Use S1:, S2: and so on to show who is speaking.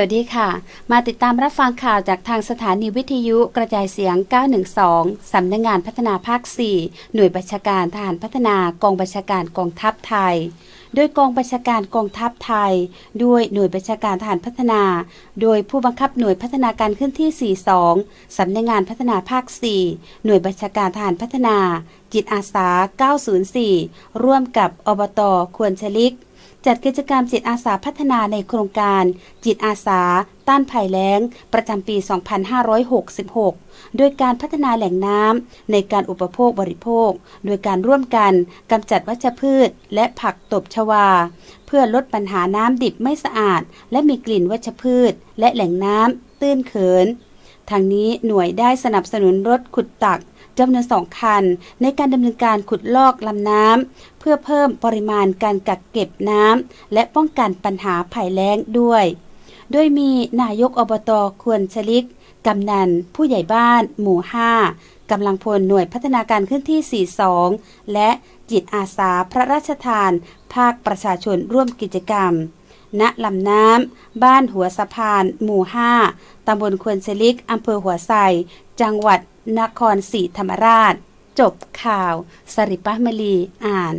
S1: วัสดีค่ะ มาติดตามรับฟังข่าวจากทางสถานีวิทยุกระจายเสียง 912 สำนักงงานพัฒนาภาค 4 หน่วยบัญชาการทหารพัฒนากองบัญชาการกองทัพไทย โดยกองบัญชาการกองทัพไทย ด้วยหน่วยบัญชาการทหารพัฒนา โดยผู้บังคับหน่วยพัฒนาการขึ้นที่ 42 สำนักงงานพัฒนาภาค 4 หน่วยบัญชาการทหารพัฒนา จิตอาสา 904 ร่วมกับอบต ควรชลิก จัดกิจกรรมจิตอาสาพัฒนาในโครงการ จิตอาสา ต้านภัยแล้ง ประจำปี 2566 โดยการพัฒนาแหล่งน้ำในการอุปโภคบริโภค โดยการร่วมกันกำจัดวัชพืช และผักตบชวา เพื่อลดปัญหาน้ำดิบไม่สะอาด และมีกลิ่นวัชพืช และแหล่งน้ำตื้นเขิน ทางนี้หน่วยได้สนับสนุนรถขุดตักจำนวนสองคัน ในการดำเนินการขุดลอกลำน้ำเพื่อเพิ่มปริมาณการกักเก็บน้ำและป้องกันปัญหาภัยแล้งด้วย โดยมีนายกอบตควรชลิก กำนัน ผู้ใหญ่บ้าน หมู่ 5 กำลังพลหน่วยพัฒนาการขึ้นที่ 42 และจิตอาสาพระราชทาน ภาคประชาชนร่วมกิจกรรม ณลำน้ำ บ้านหัวสะพาน หมู่ 5 ตำบลควนเซลิก อำเภอหัวไซจังหวัดนครศรีธรรมราช จบข่าว สริปะมลี อ่าน